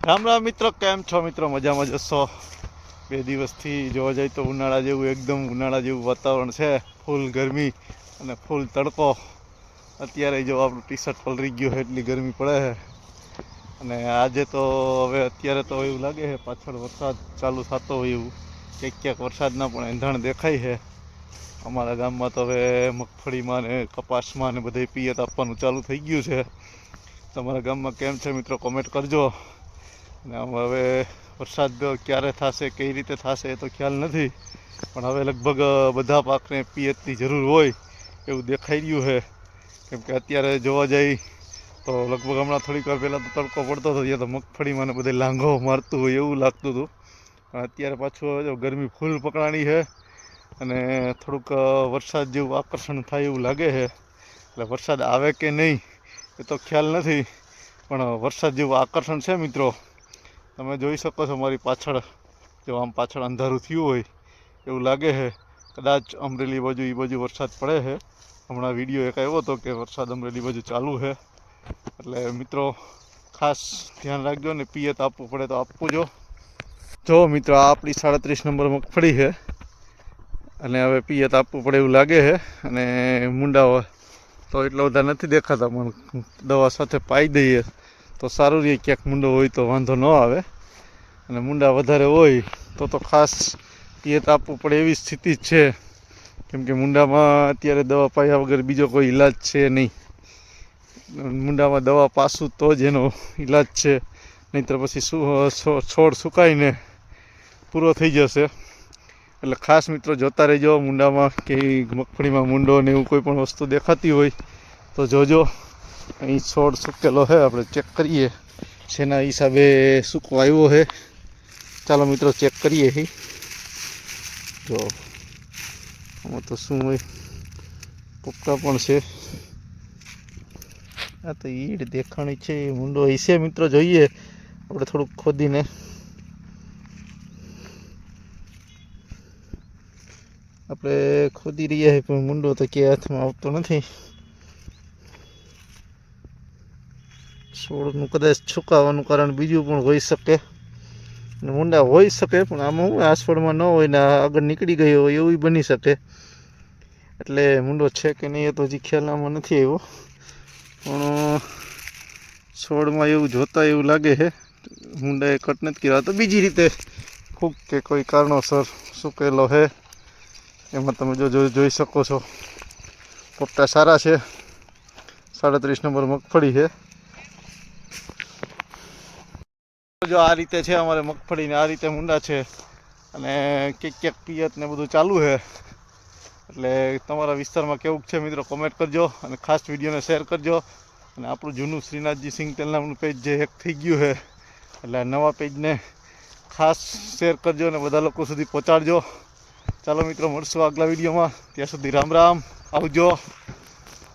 રામ રામ મિત્રો, કેમ છો મિત્રો? મજામાં જશો બે દિવસથી જોવા જાય તો ઉનાળા જેવું, એકદમ ઉનાળા જેવું વાતાવરણ છે. ફૂલ ગરમી અને ફૂલ તડકો. અત્યારે જો આપણું ટી શર્ટ પલરી ગયું હોય એટલી ગરમી પડે છે. અને આજે તો હવે અત્યારે તો એવું લાગે છે, પાછળ વરસાદ ચાલુ થતો હોય એવું. ક્યાંક ક્યાંક વરસાદના પણ એંધાણ દેખાય છે. અમારા ગામમાં તો હવે મગફળીમાં ને કપાસમાં ને બધે પિયત આપવાનું ચાલુ થઈ ગયું છે. તમારા ગામમાં કેમ છે મિત્રો? કોમેન્ટ કરજો. અને હવે વરસાદ ક્યારે થશે, કઈ રીતે થશે એ તો ખ્યાલ નથી. પણ હવે લગભગ બધા પાકને પિયતની જરૂર હોય એવું દેખાઈ રહ્યું છે. કેમ કે અત્યારે જોવા જઈ તો લગભગ હમણાં થોડીક વાર પહેલાં તો તડકો પડતો હતો, ત્યાં તો મગફળીમાં ને બધે લાંઘો મારતું હોય એવું લાગતું હતું. પણ અત્યારે પાછું જો ગરમી ફૂલ પકડાણી છે અને થોડુંક વરસાદ જેવું આકર્ષણ થાય એવું લાગે છે. એટલે વરસાદ આવે કે નહીં એ તો ખ્યાલ નથી. પણ વરસાદ જેવું આકર્ષણ છે મિત્રો. તમે જોઈ શકો છો મારી પાછળ, જો આમ પાછળ અંધારું થયું હોય, એવું લાગે છે. કદાચ અમરેલી બાજુ એ બાજુ વરસાદ પડે છે. હમણાં વીડિયો એક આવ્યો હતો કે વરસાદ અમરેલી બાજુ ચાલુ છે. એટલે મિત્રો, ખાસ ધ્યાન રાખજો ને પિયત આપવું પડે તો આપવું જો. જો મિત્રો, આ આપણી સાડત્રીસ નંબર મગફળી છે. અને હવે પિયત આપવું પડે એવું લાગે છે. અને મુંડાઓ, તો એટલા બધા નથી દેખાતા, પણ દવા સાથે પાઈ દઈએ. તો સારું રહે ક્યાંક મુંડો હોય તો વાંધો ન આવે. અને મુંડા વધારે હોય તો તો ખાસ પિયત આપવું પડે એવી સ્થિતિ જ છે. કેમ કે મુંડામાં અત્યારે દવા પાયા વગર બીજો કોઈ ઈલાજ છે નહીં. મુંડામાં દવા પાસું તો જ એનો ઈલાજ છે. નહીંતર પછી છોડ સુકાઈને પૂરો થઈ જશે. એટલે ખાસ મિત્રો જોતા રહેજો મુંડામાં કે મગફળીમાં મુંડો ને એવું કોઈ પણ વસ્તુ દેખાતી હોય તો જોજો. અહીં છોડ સૂકેલો છે આપણે ચેક કરીએ. શેના હિસાબે સૂકો આવ્યો છે ચાલો મિત્રો ચેક કરીએ હી. જો, આમાં તો શું હોય? પોપટા પણ છે. આ તો ઈડ દેખાણી છે, એ મુંડો હશે મિત્રો, જોઈએ. આપણે થોડુંક ખોદીને. આપણે ખોદી રહ્યા છીએ પણ મુંડો તો કે હાથમાં આવતો નથી. છોડનું કદાચ છુકાવાનું કારણ બીજું પણ હોઈ શકે. મુંડા હોઈ શકે, પણ આમાં હું આસફળમાં ન હોય ને આગળ નીકળી ગયો હોય એવું બની શકે. એટલે મુંડો છે કે નહીં એ તો હજી ખ્યાલ આમાં નથી આવ્યો. પણ છોડમાં એવું જોતા એવું લાગે છે. મુંડાએ કટ નથી કર્યા. તો બીજી રીતે ખૂબ કે કોઈ કારણોસર સુકેલો છે. એમાં તમે જો- જોઈ શકો છો. પોપટા સારા છે. સાડત્રીસ નંબર મગફળી છે. જો આ રીતે છે અમારે મગફળીને આ રીતે મુંડા છે. અને ક્યાંક ક્યાંક પિયત ને બધું ચાલુ છે. એટલે તમારા વિસ્તારમાં કેવું છે મિત્રો? કોમેન્ટ કરજો અને ખાસ વિડીયોને શેર કરજો. અને આપણું જૂનું શ્રીનાથજી સિંગ તેલ નામનું પેજ જે હેક થઈ ગયું છે. એટલે આ નવા પેજને ખાસ શેર કરજો અને બધા લોકો સુધી પહોંચાડજો. ચાલો મિત્રો, મળશું આગલા વિડીયોમાં ત્યાં સુધી રામ રામ. આવજો.